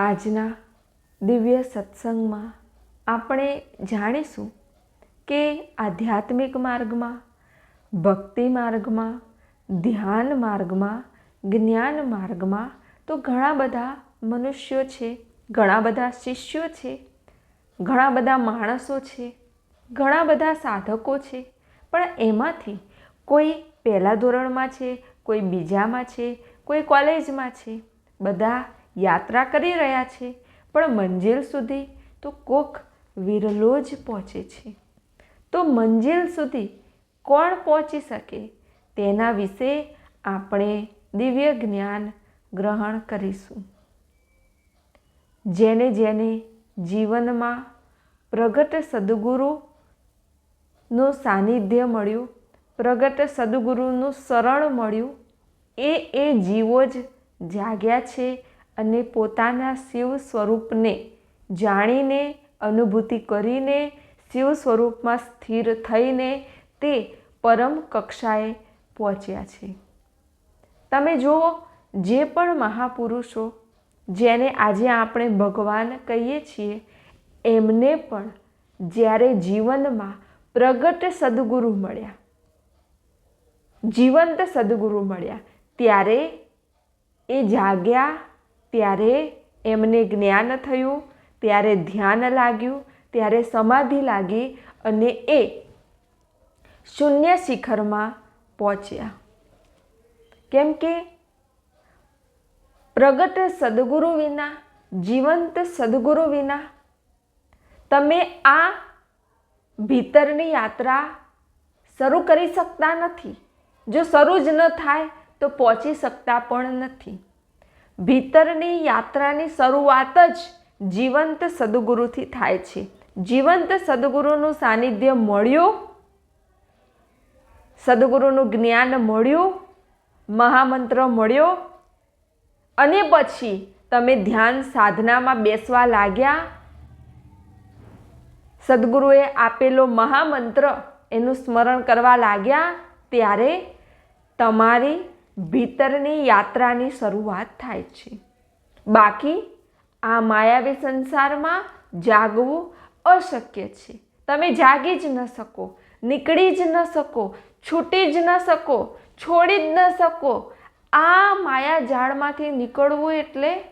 આજના દિવ્ય સત્સંગમાં આપણે જાણીશું કે આધ્યાત્મિક માર્ગમાં, ભક્તિ માર્ગમાં, ધ્યાન માર્ગમાં, જ્ઞાન માર્ગમાં તો ઘણા બધા મનુષ્યો છે, ઘણા બધા શિષ્યો છે, ઘણા બધા માણસો છે, ઘણા બધા સાધકો છે. પણ એમાંથી કોઈ પહેલા ધોરણમાં છે, કોઈ બીજામાં છે, કોઈ કોલેજમાં છે, બધા યાત્રા કરી રહ્યા છે, પણ મંજિલ સુધી તો કોક વિરલો જ પહોંચે છે. તો મંજિલ સુધી કોણ પહોંચી શકે? તેના વિશે આપણે દિવ્ય જ્ઞાન ગ્રહણ કરીશું. જેને જેને જીવનમાં પ્રગટ સદગુરુનું સાનિધ્ય મળ્યું, પ્રગટ સદગુરુનું શરણ મળ્યું, એ એ જીવો જ જાગ્યા છે અને પોતાના શિવ સ્વરૂપને જાણીને, અનુભૂતિ કરીને, શિવ સ્વરૂપમાં સ્થિર થઈને તે પરમ કક્ષાએ પહોંચ્યા છે. તમે જુઓ, જે પણ મહાપુરુષો, જેને આજે આપણે ભગવાન કહીએ છીએ, એમને પણ જ્યારે જીવનમાં પ્રગટ સદગુરુ મળ્યા, જીવંત સદગુરુ મળ્યા, ત્યારે એ જાગ્યા ત્યારે એમને જ્ઞાન થયું, ત્યારે ધ્યાન લાગ્યું, ત્યારે સમાધિ લાગી અને એ શૂન્ય શિખરમાં પહોંચ્યા. કેમ કે પ્રગટ સદગુરુ વિના, જીવંત સદગુરુ વિના તમે આ ભીતરની યાત્રા શરૂ કરી શકતા નથી. જો શરૂ જ ન થાય, તો પહોંચી શકતા પણ નથી. ભીતરની યાત્રાની શરૂઆત જ જીવંત સદગુરુથી થાય છે. જીવંત સદગુરુનું સાનિધ્ય મળ્યું, સદગુરુનું જ્ઞાન મળ્યું, મહામંત્ર મળ્યો, અને પછી તમે ધ્યાન સાધનામાં બેસવા લાગ્યા. સદગુરુએ આપેલો મહામંત્ર એનું સ્મરણ કરવા લાગ્યા. ત્યારે તમારી ભીતરની યાત્રાની શરૂઆત થાય છે. બાકી, આ માયાવી સંસારમાં જાગવું અશક્ય છે. તમે જાગી જ ન શકો, નીકળી જ ન શકો, છૂટી જ ન શકો, છોડી જ ન શકો. આ માયા ઝાડમાંથી નીકળવું એટલે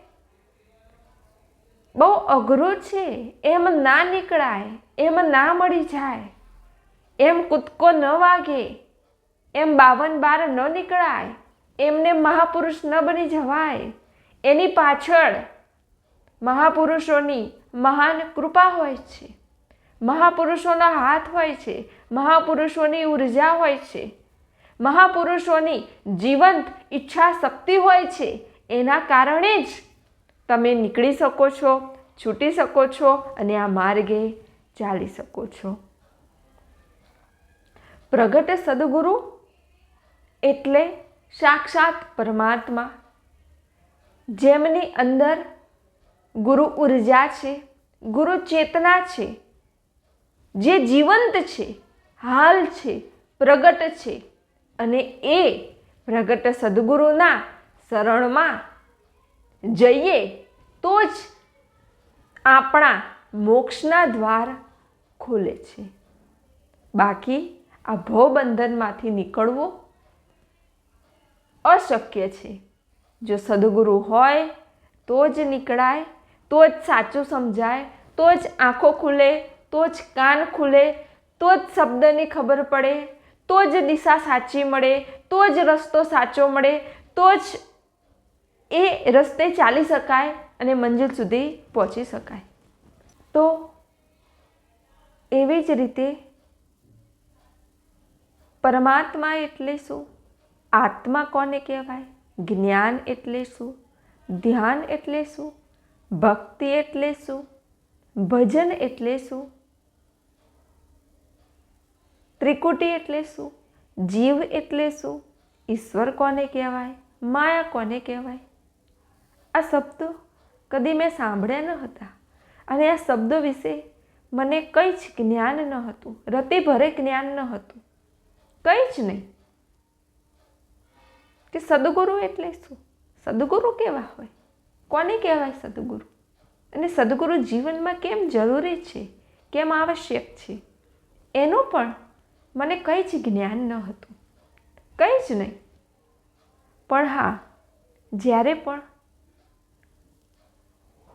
બહુ અઘરું છે. એમ ના નીકળાય, એમ ના મળી જાય. એમ કૂદકો ન વાગે, એમ બાવન બાર ન નીકળાય. એમને મહાપુરુષ ન બની જવાય. એની પાછળ મહાપુરુષોની મહાન કૃપા હોય છે. મહાપુરુષોના હાથ હોય છે. મહાપુરુષોની ઊર્જા હોય છે. મહાપુરુષોની જીવંત ઈચ્છા શક્તિ હોય છે. એના કારણે જ તમે નીકળી શકો છો, છૂટી શકો છો અને આ માર્ગે ચાલી શકો છો. પ્રગટ સદગુરુ એટલે સાક્ષાત પરમાત્મા, જેમની અંદર ગુરુ ઊર્જા છે, ગુરુ ચેતના છે, જે જીવંત છે, હાલ છે, પ્રગટ છે અને એ પ્રગટ સદગુરુના શરણમાં જઈએ તો જ આપણા મોક્ષના દ્વાર ખુલે છે. બાકી આ ભવબંધનમાંથી નીકળવું અશક્ય છે. જો સદગુરુ હોય, તો જ નીકળાય, તો જ સાચું સમજાય, તો જ આંખો ખુલે, તો જ કાન ખુલે, તો જ શબ્દની ખબર પડે, તો જ દિશા સાચી મળે, તો જ રસ્તો સાચો મળે, તો જ એ રસ્તે ચાલી શકાય અને મંજિલ સુધી પહોંચી શકાય. તો એવી જ રીતે પરમાત્મા એટલે શું? આત્મા કોને કહેવાય? જ્ઞાન એટલે શું? ધ્યાન એટલે શું? ભક્તિ એટલે શું? ભજન એટલે શું? ત્રિકુટી એટલે શું? જીવ એટલે શું? ઈશ્વર કોને કહેવાય? માયા કોને કહેવાય? આ શબ્દો કદી મેં સાંભળ્યા ન હતા. અને આ શબ્દો વિશે મને કંઈ જ જ્ઞાન ન હતું. રતિભરે જ્ઞાન ન હતું. કંઈ જ નહીં. કે સદગુરુ એટલે શું? સદગુરુ કેવા હોય? કોને કહેવાય સદગુરુ? અને સદગુરુ જીવનમાં કેમ જરૂરી છે? કેમ આવશ્યક છે? એનું પણ મને કંઈ જ જ્ઞાન ન હતું. કંઈ જ નહીં. પણ હા, જ્યારે પણ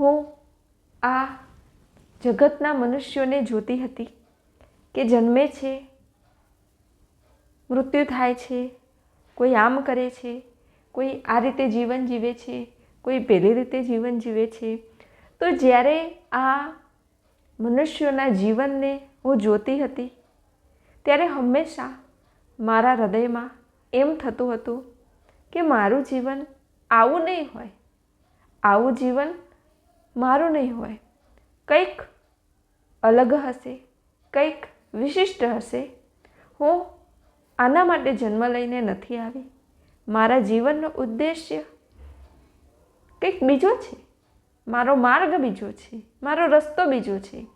હું આ જગતના મનુષ્યોને જોતી હતી કે જન્મે છે, મૃત્યુ થાય છે કોઈ આમ કરે છે? કોઈ આ રીતે જીવન જીવે છે? કોઈ પેલી રીતે જીવન જીવે છે? તો જ્યારે આ મનુષ્યોના જીવનને હું જોતી હતી, ત્યારે હંમેશા મારા હૃદયમાં એમ થતું હતું કે મારું જીવન આવું નહીં હોય. આવું જીવન મારું નહીં હોય. કંઈક અલગ હશે, કંઈક વિશિષ્ટ હશે. હું આના માટે જન્મ લઈને નથી આવી. મારા જીવનનો ઉદ્દેશ્ય કંઈક બીજો છે. મારો માર્ગ બીજો છે. મારો રસ્તો બીજો છે.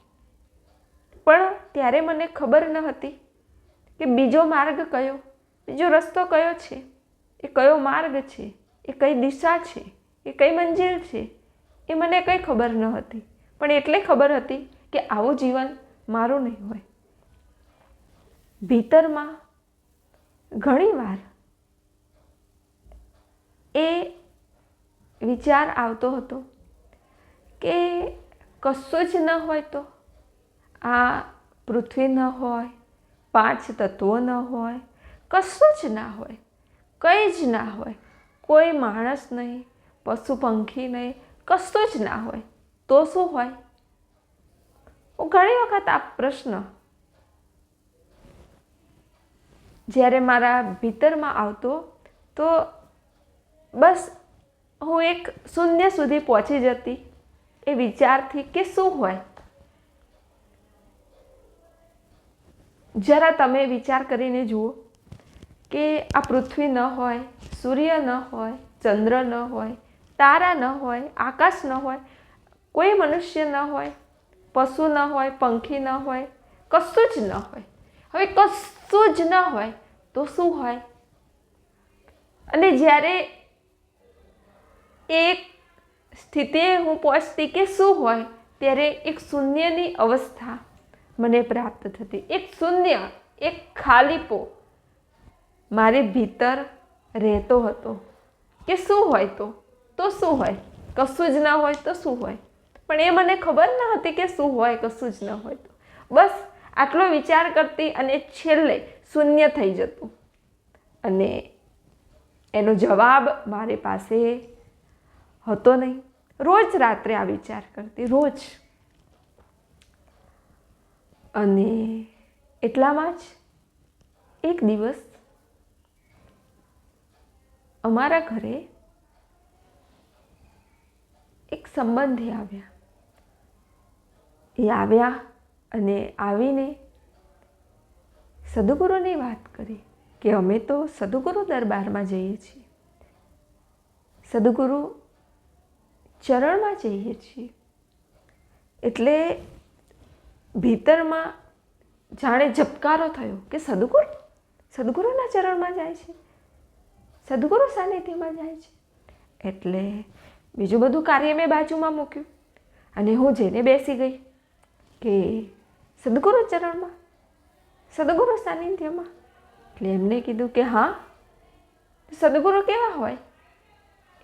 પણ ત્યારે મને ખબર ન હતી કે બીજો માર્ગ કયો? બીજો રસ્તો કયો છે? એ કયો માર્ગ છે? એ કઈ દિશા છે? એ કઈ મંજિલ છે? એ મને કંઈ ખબર ન હતી. પણ એટલે ખબર હતી કે આવું જીવન મારું નહીં હોય. ભીતરમાં ઘણીવાર એ વિચાર આવતો હતો કે કશું જ ન હોય તો આ પૃથ્વી ન હોય, પાંચ તત્વો ન હોય, કશું જ ના હોય, કંઈ જ ના હોય, કોઈ માણસ નહીં, પશુ પંખી નહીં, કશું જ ના હોય. તો શું હોય? હું ઘણી વખત આ પ્રશ્ન જ્યારે મારા ભીતરમાં આવતો, તો બસ હું એક શૂન્ય સુધી પહોંચી જતી. એ વિચારથી કે શું હોય? જરા તમે વિચાર કરીને જુઓ કે આ પૃથ્વી ન હોય, સૂર્ય ન હોય, ચંદ્ર ન હોય, તારા ન હોય, આકાશ ન હોય, કોઈ મનુષ્ય ન હોય, પશુ ન હોય, પંખી ન હોય, કશું જ ન હોય. હવે કશું જ ન હોય, તો શું હોય? અને જ્યારે એક સ્થિતિએ હું પહોંચતી કે શું હોય, ત્યારે એક શૂન્યની અવસ્થા મને પ્રાપ્ત થતી. એક શૂન્ય, એક ખાલીપો મારે ભીતર રહેતો હતો. કે શું હોય તો? તો શું હોય? કશું જ ના હોય તો શું હોય? પણ એ મને ખબર ન હતી કે શું હોય, કશું જ ન હોય તો. બસ આટલો વિચાર કરતી અને છેલ્લે શૂન્ય થઈ જતું. અને એનો જવાબ મારી પાસે હતો નહીં. રોજ રાત્રે આ વિચાર કરતી, રોજ. અને એટલામાં જ એક દિવસ અમારા ઘરે એક સંબંધી આવ્યા. એ આવ્યા અને આવીને સદગુરુની વાત કરી કે અમે તો સદગુરુ દરબારમાં જઈએ છીએ. સદગુરુ ચરણમાં જઈએ છીએ. એટલે ભીતરમાં જાણે ઝબકારો થયો કે સદગુરુ, સદગુરુના ચરણમાં જાય છે. સદગુરુ સાનિધ્યમાં જાય છે. એટલે બીજું બધું કાર્ય મેં બાજુમાં મૂક્યું. અને હું જઈને બેસી ગઈ. કે સદગુરુ ચરણમાં, સદગુરુ સાનિધ્યમાં? એટલે એમને કીધું કે હા, સદગુરુ કેવા હોય?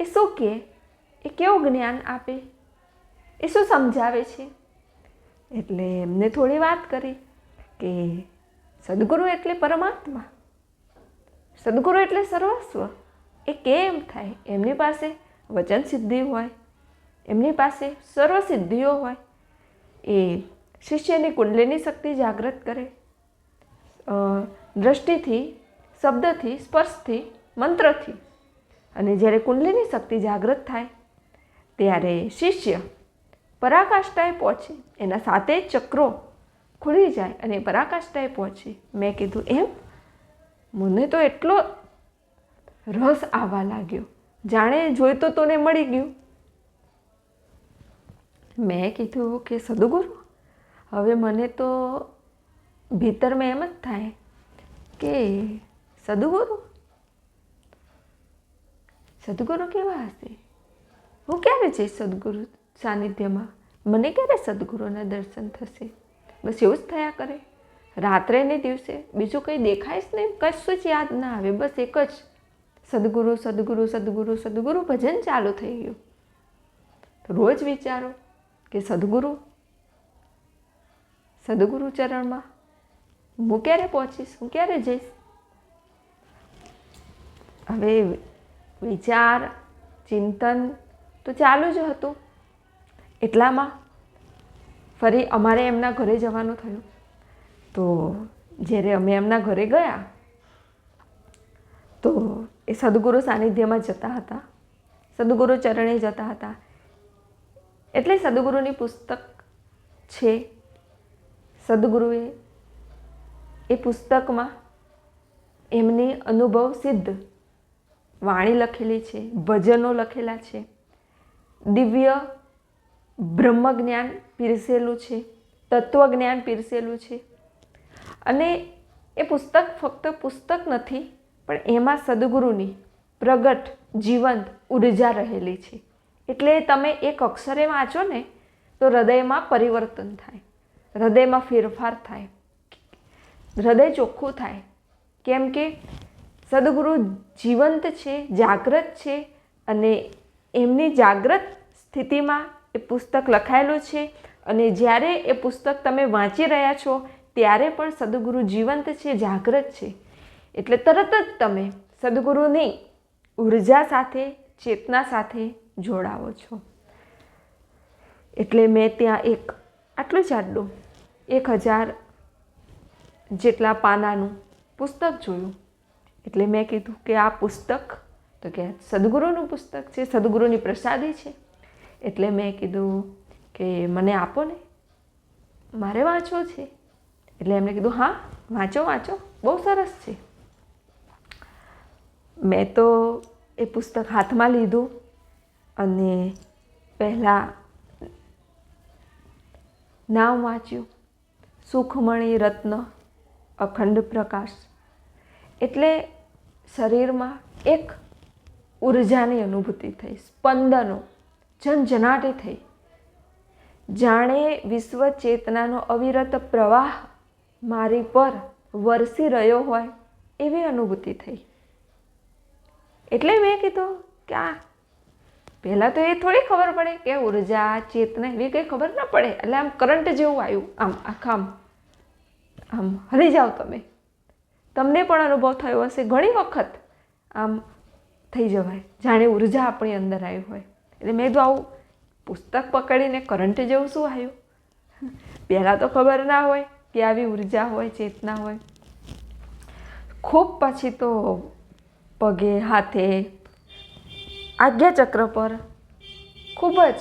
એ શું કહે એ કેવું જ્ઞાન આપે? એ શું સમજાવે છે? એટલે એમને થોડી વાત કરી કે સદગુરુ એટલે પરમાત્મા. સદગુરુ એટલે સર્વસ્વ. એ કેમ થાય? એમની પાસે વચન સિદ્ધિ હોય, એમની પાસે સર્વ સિદ્ધિઓ હોય. એ શિષ્યની કુંડલીની શક્તિ જાગૃત કરે. દ્રષ્ટિથી, શબ્દથી, સ્પર્શથી, મંત્રથી. અને જ્યારે કુંડલીની શક્તિ જાગૃત થાય, ત્યારે શિષ્ય પરાકાષ્ઠાએ પહોંચે. એના સાતે ચક્રો ખુલી જાય અને પરાકાષ્ઠાએ પહોંચે. મેં કીધું, એમ? મને તો એટલો રસ આવવા લાગ્યો. જાણે જોઈતો તો ને મળી ગયું. મેં કીધું કે, સદગુરુ હવે મને તો ભીતરમાં એમ જ થાય કે સદગુરુ? સદગુરુ કેવા હશે? હું ક્યારે જઈશ સદગુરુ સાનિધ્યમાં? મને ક્યારે સદગુરુના દર્શન થશે? બસ એવું જ થયા કરે. રાત્રે ને દિવસે બીજું કંઈ દેખાય જ નહીં, કશું જ યાદ ના આવે, બસ એક જ. સદગુરુ સદગુરુ સદગુરુ સદગુરુ ભજન ચાલુ થઈ ગયું. રોજ વિચારો કે સદગુરુ સદગુરુ ચરણમાં? હું ક્યારે પહોંચીશ? હું ક્યારે જઈશ? હવે વિચાર, ચિંતન તો ચાલુ જ હતું. એટલામાં ફરી અમારે એમના ઘરે જવાનું થયું. તો જ્યારે અમે એમના ઘરે ગયા, તો એ સદગુરુ સાનિધ્યમાં જતા હતા. સદગુરુ ચરણે જતા હતા. એટલે સદગુરુની પુસ્તક છે સદગુરુએ એ પુસ્તકમાં એમની અનુભવ સિદ્ધ વાણી લખેલી છે, ભજનો લખેલા છે, દિવ્ય બ્રહ્મજ્ઞાન પીરસેલું છે, તત્વજ્ઞાન પીરસેલું છે. અને એ પુસ્તક ફક્ત પુસ્તક નથી, પણ એમાં સદગુરુની પ્રગટ, જીવંત ઊર્જા રહેલી છે. એટલે તમે એક અક્ષરે વાંચો ને, તો હૃદયમાં પરિવર્તન થાય. હૃદયમાં ફેરફાર થાય. હૃદય ચોખ્ખું થાય. કેમ કે સદગુરુ જીવંત છે જાગૃત છે અને એમની જાગૃત સ્થિતિમાં એ પુસ્તક લખાયેલું છે અને જ્યારે એ પુસ્તક તમે વાંચી રહ્યા છો, ત્યારે પણ સદગુરુ જીવંત છે જાગૃત છે. એટલે તરત જ તમે સદગુરુની ઊર્જા સાથે, ચેતના સાથે જોડાવો છો. એટલે મેં ત્યાં એક આટલું જ આટલું. એક હજાર જેટલા પાનાનું પુસ્તક જોયું. એટલે મેં કીધું કે આ પુસ્તક, તો કે સદગુરુનું પુસ્તક છે, સદગુરુની પ્રસાદી છે. એટલે મેં કીધું કે મને આપો ને. મારે વાંચવો છે. એટલે એમણે કીધું, હા, વાંચો વાંચો. બહુ સરસ છે. મેં તો એ પુસ્તક હાથમાં લીધું અને પહેલાં નામ વાંચ્યું. સુખમણી રત્ન, અખંડ પ્રકાશ. એટલે શરીરમાં એક ઉર્જાની અનુભૂતિ થઈ, સ્પંદનો જનજનાટી થઈ. જાણે વિશ્વ ચેતનાનો અવિરત પ્રવાહ મારી પર વરસી રહ્યો હોય એવી અનુભૂતિ થઈ. એટલે મેં કીધું કે આ પહેલાં તો એ થોડી ખબર પડે કે ઊર્જા, ચેતના એવી કંઈ ખબર ના પડે. એટલે આમ કરંટ જેવું આવ્યું. આમ આખા આમ આમ હલી જાઓ તમે. તમને પણ અનુભવ થયો હશે ઘણી વખત. આમ થઈ જવાય. જાણે ઊર્જા આપણી અંદર આવી હોય. એટલે મેં તો આવું પુસ્તક પકડીને કરંટ જેવું શું આવ્યું? પહેલાં તો ખબર ના હોય કે આવી ઊર્જા હોય, ચેતના હોય. ખૂબ પછી તો પગે, હાથે આજ્ઞાચક્ર પર ખૂબ જ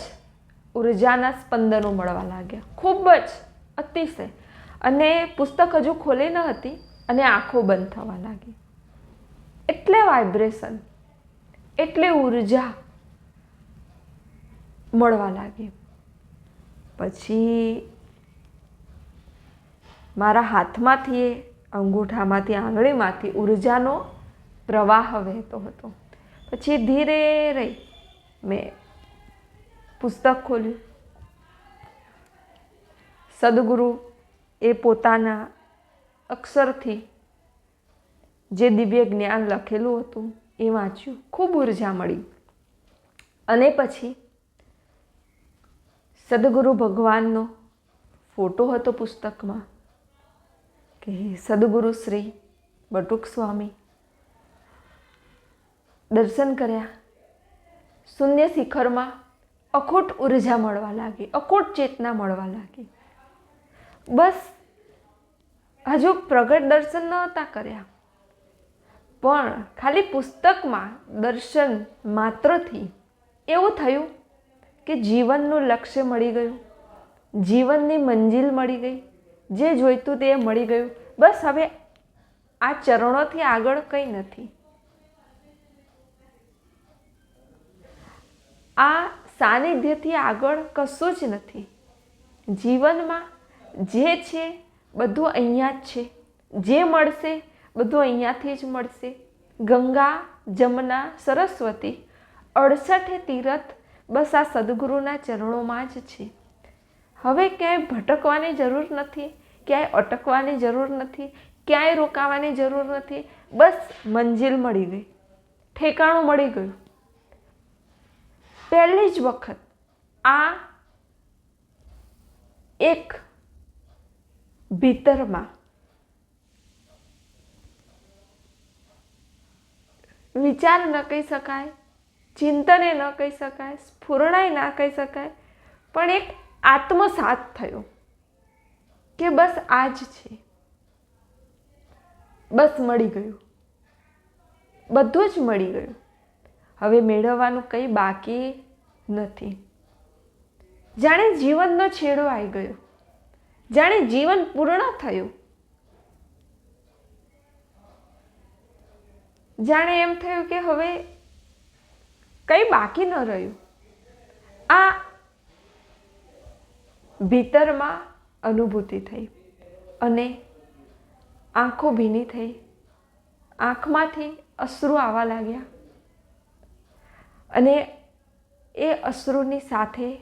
ઉર્જાના સ્પંદનો મળવા લાગ્યા. ખૂબ જ, અતિશય. અને પુસ્તક હજુ ખોલી ન હતી અને આંખો બંધ થવા લાગી. એટલે વાઇબ્રેશન એટલે ઊર્જા મળવા લાગી. પછી મારા હાથમાંથી અંગૂઠામાંથી આંગળીમાંથી ઉર્જાનો પ્રવાહ વહેતો હતો. પછી ધીરે રહી. મેં પુસ્તક ખોલ્યું. સદગુરુ એ પોતાના અક્ષરથી જે દિવ્ય જ્ઞાન લખેલું હતું એ વાંચ્યું. ખૂબ ઊર્જા મળી. અને પછી સદગુરુ ભગવાનનો ફોટો હતો પુસ્તકમાં કે સદગુરુ શ્રી બટુક સ્વામી દર્શન કર્યા. શૂન્ય શિખરમાં અખૂટ ઊર્જા મળવા લાગી, અખૂટ ચેતના મળવા લાગી. બસ, હજુ પ્રગટ દર્શન નહોતા કર્યા. પણ ખાલી પુસ્તકમાં દર્શન માત્રથી એવું થયું કે જીવનનું લક્ષ્ય મળી ગયું. જીવનની મંજિલ મળી ગઈ. જે જોઈતું તે મળી ગયું. બસ હવે આ ચરણોથી આગળ કંઈ નથી. આ સાનિધ્યથી આગળ કશું જ નથી. જીવનમાં જે છે બધું અહીંયા જ છે. જે મળશે બધું અહીંયાથી જ મળશે. ગંગા, જમના, સરસ્વતી, અડસઠે તીરથ બસ આ સદગુરુના ચરણોમાં જ છે. હવે ક્યાંય ભટકવાની જરૂર નથી, ક્યાંય અટકવાની જરૂર નથી, ક્યાંય રોકાવાની જરૂર નથી. બસ મંજિલ મળી ગઈ. ઠેકાણું મળી ગયું. પહેલી જ વખત આ એક ભીતરમાં વિચાર ન કહી શકાય, ચિંતને ન કહી શકાય સ્ફૂરણાય ના કહી શકાય, પણ એક આત્મસાત થયો કે બસ આ જ છે. બસ મળી ગયું. બધું જ મળી ગયું. હવે મેળવવાનું કંઈ બાકી નથી. જાણે જીવનનો છેડો આવી ગયો. જાણે જીવન પૂર્ણ થયું. જાણે એમ થયું કે હવે કંઈ બાકી ન રહ્યું. આ ભીતરમાં અનુભૂતિ થઈ અને આંખો ભીની થઈ. આંખમાંથી અશ્રુ આવવા લાગ્યા. અને એ અશ્રુની સાથે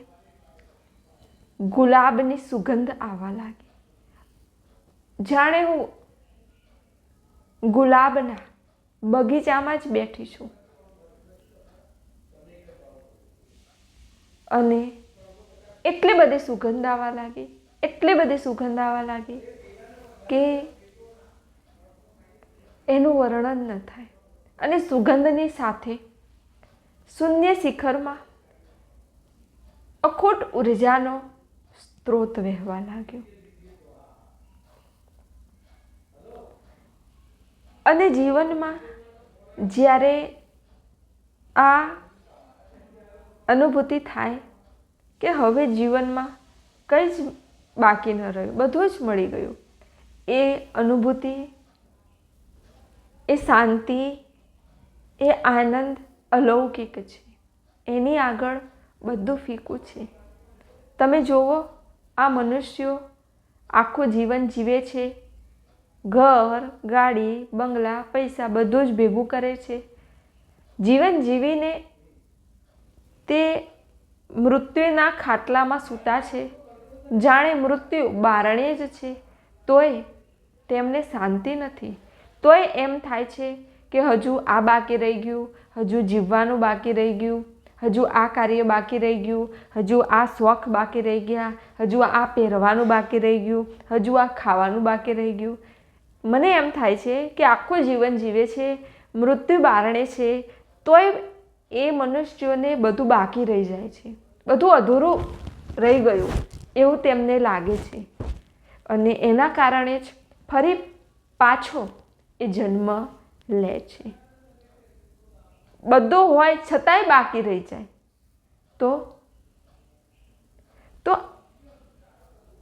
ગુલાબની સુગંધ આવવા લાગી. જાણે હું ગુલાબના બગીચામાં જ બેઠી છું. અને એટલી બધી સુગંધ આવવા લાગી, એટલી બધી સુગંધ આવવા લાગી કે એનું વર્ણન ન થાય. અને સુગંધની સાથે શૂન્ય શિખરમાં અખોટ ઉર્જાનો સ્ત્રોત વહેવા લાગ્યો. અને જીવનમાં જ્યારે આ અનુભૂતિ થાય કે હવે જીવનમાં કંઈ જ બાકી ન રહ્યું, બધું જ મળી ગયું, એ અનુભૂતિ, એ શાંતિ, એ આનંદ અલૌકિક છે. એની આગળ બધું ફીકું છે. તમે જુઓ આ મનુષ્યો આખું જીવન જીવે છે. ઘર, ગાડી, બંગલા, પૈસા બધું જ ભેગું કરે છે. જીવન જીવીને તે મૃત્યુના ખાટલામાં સૂતા છે. જાણે મૃત્યુ બારણે જ છે. તોય તેમને શાંતિ નથી. તોય એમ થાય છે કે હજુ આ બાકી રહી ગયું, હજુ જીવવાનું બાકી રહી ગયું, હજુ આ કાર્ય બાકી રહી ગયું, હજુ આ શોખ બાકી રહી ગયા, હજુ આ પહેરવાનું બાકી રહી ગયું, હજુ આ ખાવાનું બાકી રહી ગયું. મને એમ થાય છે કે આખું જીવન જીવે છે, મૃત્યુ બારણે છે, તોય એ મનુષ્યોને બધું બાકી રહી જાય છે. બધું અધૂરું રહી ગયું, એવું તેમને લાગે છે. અને એના કારણે જ ફરી પાછો એ જન્મ લે છે. બધું હોય છતાંય બાકી રહી જાય. તો? તો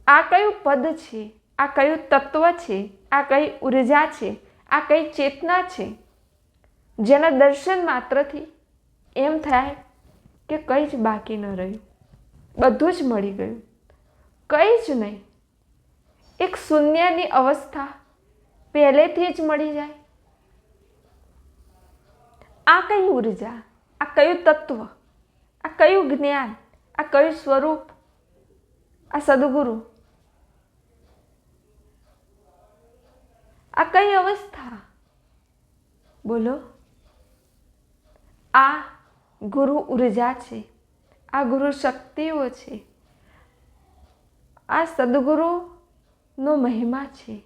આ કયું પદ છે? આ કયું તત્વ છે? આ કઈ ઊર્જા છે? આ કઈ ચેતના છે? જેના દર્શન માત્રથી એમ થાય કે કંઈ જ બાકી ન રહ્યું. બધું જ મળી ગયું. કંઈ જ નહીં. એક શૂન્યની અવસ્થા પહેલેથી જ મળી જાય. આ કઈ ઊર્જા? આ કયું તત્વ? આ કયું જ્ઞાન? આ કયું સ્વરૂપ? આ સદગુરુ? આ કઈ અવસ્થા? બોલો. આ ગુરુ ઊર્જા છે. આ ગુરુ શક્તિઓ છે. આ સદગુરુનો મહિમા છે.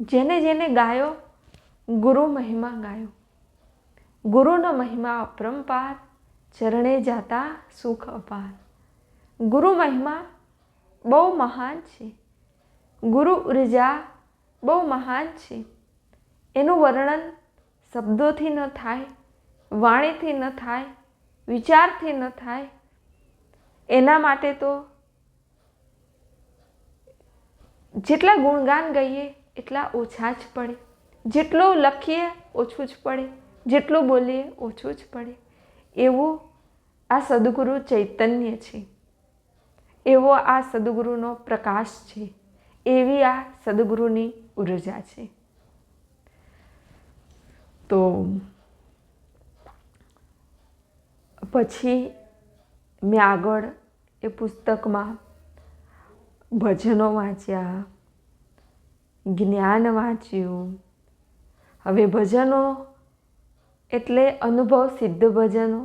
જેને જેને ગાયો, ગુરુ મહિમા ગાયો. ગુરુનો મહિમા અપરંપાર, ચરણે જાતા સુખ અપાર. ગુરુ મહિમા બહુ મહાન છે. ગુરુ ઊર્જા બહુ મહાન છે. એનું વર્ણન શબ્દોથી ન થાય, વાણીથી ન થાય, વિચારથી ન થાય. એના માટે તો જેટલા ગુણગાન ગઈએ, એટલા ઓછા જ પડે. જેટલું લખીએ, ઓછું જ પડે. જેટલું બોલીએ, ઓછું જ પડે એવું આ સદગુરુ ચૈતન્ય છે. એવો આ સદગુરુનો પ્રકાશ છે. એવી આ સદગુરુની ઊર્જા છે. તો પછી મેં આગળ એ પુસ્તકમાં ભજનો વાંચ્યા, જ્ઞાન વાંચ્યું. હવે ભજનો એટલે અનુભવ સિદ્ધ ભજનો.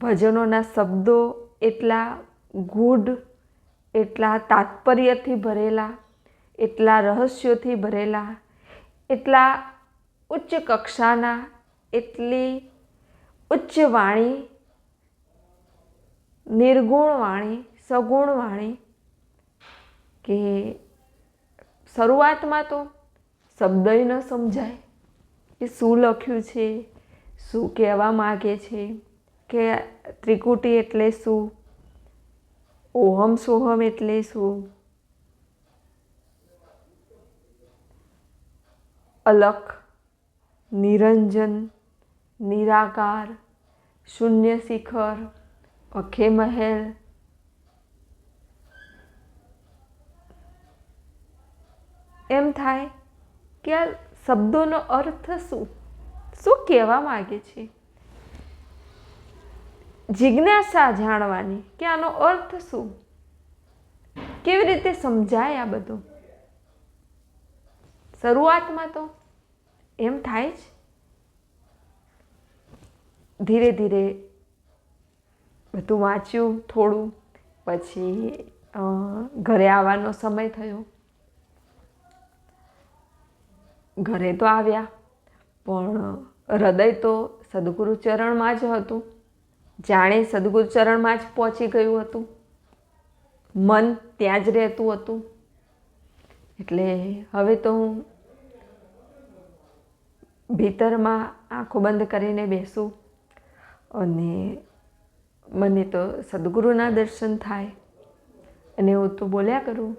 ભજનોના શબ્દો એટલા ગૂઢ, એટલા તાત્પર્યથી ભરેલા, એટલા રહસ્યોથી ભરેલા, એટલા ઉચ્ચ કક્ષાના, એટલી ઉચ્ચ વાણી, નિર્ગુણ વાણી, સગુણ વાણી કે શરૂઆતમાં તો શબ્દય ન સમજાય કે શું લખ્યું છે શું કહેવા માગે છે? કે ત્રિકુટી એટલે શું? ઓહમ સોહમ એટલે શું? અલખ, નિરંજન, નિરાકાર, શૂન્ય શિખર, અખે મહેલ. એમ થાય કે આ શબ્દોનો અર્થ શું? શું કહેવા માગે છે? જિજ્ઞાસા જાણવાની કે આનો અર્થ શું? કેવી રીતે સમજાય આ બધું? શરૂઆતમાં તો એમ થાય જ. ધીરે ધીરે બધું વાંચ્યું, થોડું, પછી ઘરે આવવાનો સમય થયો. ઘરે તો આવ્યા. પણ હૃદય તો સદગુરુ ચરણમાં જ હતું. જાણે સદગુરુ ચરણમાં જ પહોંચી ગયું હતું. મન ત્યાં જ રહેતું હતું. એટલે હવે તો હું ભીતરમાં આંખો બંધ કરીને બેસું અને મને તો સદગુરુના દર્શન થાય. અને હું તો બોલ્યા કરું,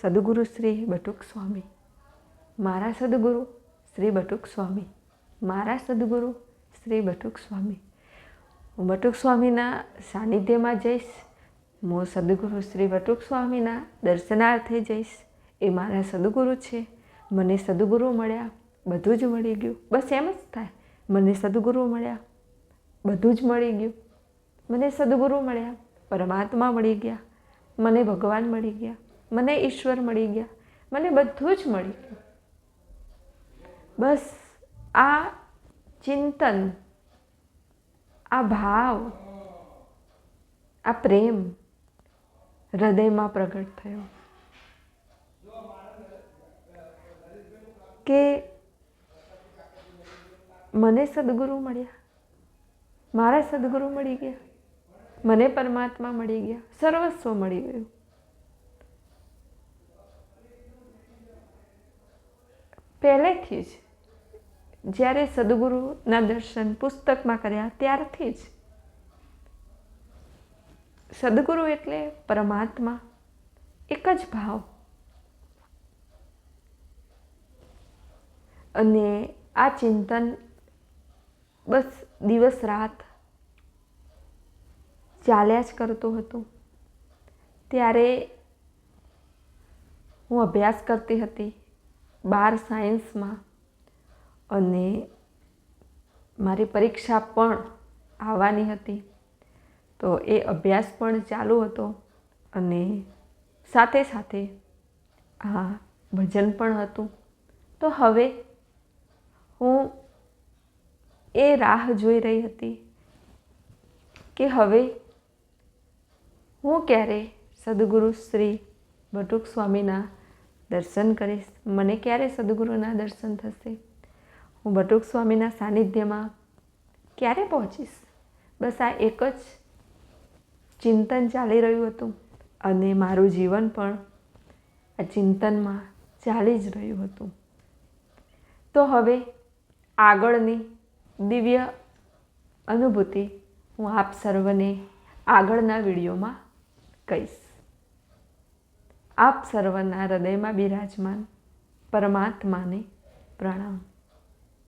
સદગુરુ શ્રી બટુક સ્વામી મારા સદગુરુ શ્રી બટુક સ્વામી મારા સદગુરુ શ્રી બટુક સ્વામી. હું બટુક સ્વામીના સાનિધ્યમાં જઈશ. હું સદગુરુ શ્રી બટુક સ્વામીના દર્શનાર્થે જઈશ. એ મારા સદગુરુ છે. મને સદગુરુ મળ્યા. બધું જ મળી ગયું. બસ એમ જ થાય. મને સદગુરુ મળ્યા. બધું જ મળી ગયું. મને સદગુરુ મળ્યા. પરમાત્મા મળી ગયા. મને ભગવાન મળી ગયા. મને ઈશ્વર મળી ગયા. મને બધું જ મળી ગયું. બસ આ ચિંતન, આ ભાવ, આ પ્રેમ હૃદયમાં પ્રગટ થયો. કે મને સદગુરુ મળ્યા, મારા સદગુરુ મળી ગયા, મને પરમાત્મા મળી ગયા, સર્વસ્વ મળી ગયું. પહેલેથી જ જ્યારે સદગુરુના દર્શન પુસ્તકમાં કર્યા ત્યારથી જ. સદગુરુ એટલે પરમાત્મા, એક જ ભાવ. અને આ ચિંતન બસ દિવસ રાત ચાલ્યા જ કરતું હતું. ત્યારે હું અભ્યાસ કરતી હતી બાર સાયન્સમાં. અને મારી પરીક્ષા પણ આવવાની હતી. તો એ અભ્યાસ પણ ચાલુ હતો અને સાથે સાથે આ ભજન પણ હતું. તો હવે હું એ રાહ જોઈ રહી હતી કે હવે હું ક્યારે સદગુરુ શ્રી બટુક સ્વામીના દર્શન કરીશ? મને ક્યારે સદગુરુના દર્શન થશે? હું બટુક સ્વામીના સાનિધ્યમાં ક્યારે પહોંચીશ? બસ આ એક જ ચિંતન ચાલી રહ્યું હતું અને મારું જીવન પણ આ ચિંતનમાં ચાલી જ રહ્યું હતું. તો હવે આગળની દિવ્ય અનુભૂતિ હું આપ સર્વને આગળના વિડીયોમાં કહીશ. આપ સર્વના હૃદયમાં બિરાજમાન પરમાત્માને પ્રણામ.